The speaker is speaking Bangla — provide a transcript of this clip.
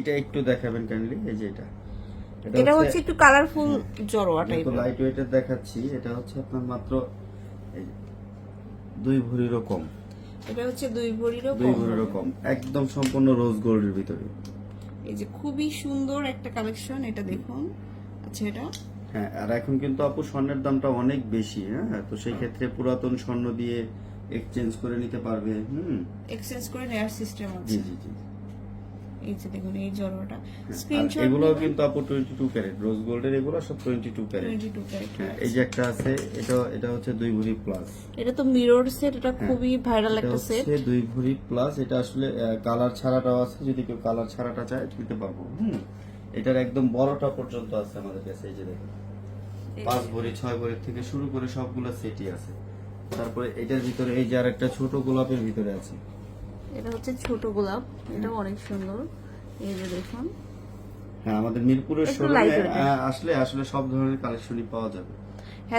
এটা একটু দেখাবেন কাইন্ডলি এই যে এটা। এটা হচ্ছে একটু কালারফুল জড়োয়া টাইপের লাইট ওয়েটের দেখাচ্ছি এটা হচ্ছে আপনার মাত্র দুই ভরিরও কম। এটা হচ্ছে দুই ভরিরও দুই কম। ভরিরও কম একদম সম্পূর্ণ রোজ গোল্ডের ভিতরে। এই যে খুবই সুন্দর একটা কালেকশন এটা দেখুন। আচ্ছা এটা? হ্যাঁ আর এখন কিন্তু আপু স্বর্ণের দামটা অনেক বেশি হ্যাঁ? তো সেই ক্ষেত্রে পুরাতন স্বর্ণ দিয়ে এক্সচেঞ্জ করে নিতে পারবে হুম? এক্সচেঞ্জ করে নেওয়ার সিস্টেম আছে। জি জি জি। এই যে দেখুন এই জড়োটা। স্ক্রিনশট এগুলো কিন্তু আপু টোয়েন্টি টু ক্যারেট রোজ গোল্ডের এগুলো সব টোয়েন্টি টু ক্যারেট 22 ক্যারেট হ্যাঁ এই যে একটা আছে এটা এটা হচ্ছে দুই ভরি প্লাস এটা তো মিরর সেট এটা খুবই ভাইরাল হ্যাঁ, একটা সেট হচ্ছে দুই ভরি প্লাস এটা আসলে কালার ছাড়াটাও আছে যদি কেউ কালার ছাড়াটা চায় দিতে পারব। হুম এটার একদম বড়টা পর্যন্ত আছে আমাদের কাছে এই যে দেখুন। পাঁচ ভরি ছয় ভরি থেকে শুরু করে সবগুলো সেটই আছে। তারপরে এটার ভিতরে এই যে আর একটা ছোট গোলাপের ভিতরে আছে। এটা হচ্ছে ছোট গোলাপ এটাও অনেক সুন্দর। এই যে দেখুন। হ্যাঁ আমাদের মিরপুরের শোরুমে। আসলে আসলে সব ধরনের কালেকশনই পাওয়া যাবে। হ্যাঁ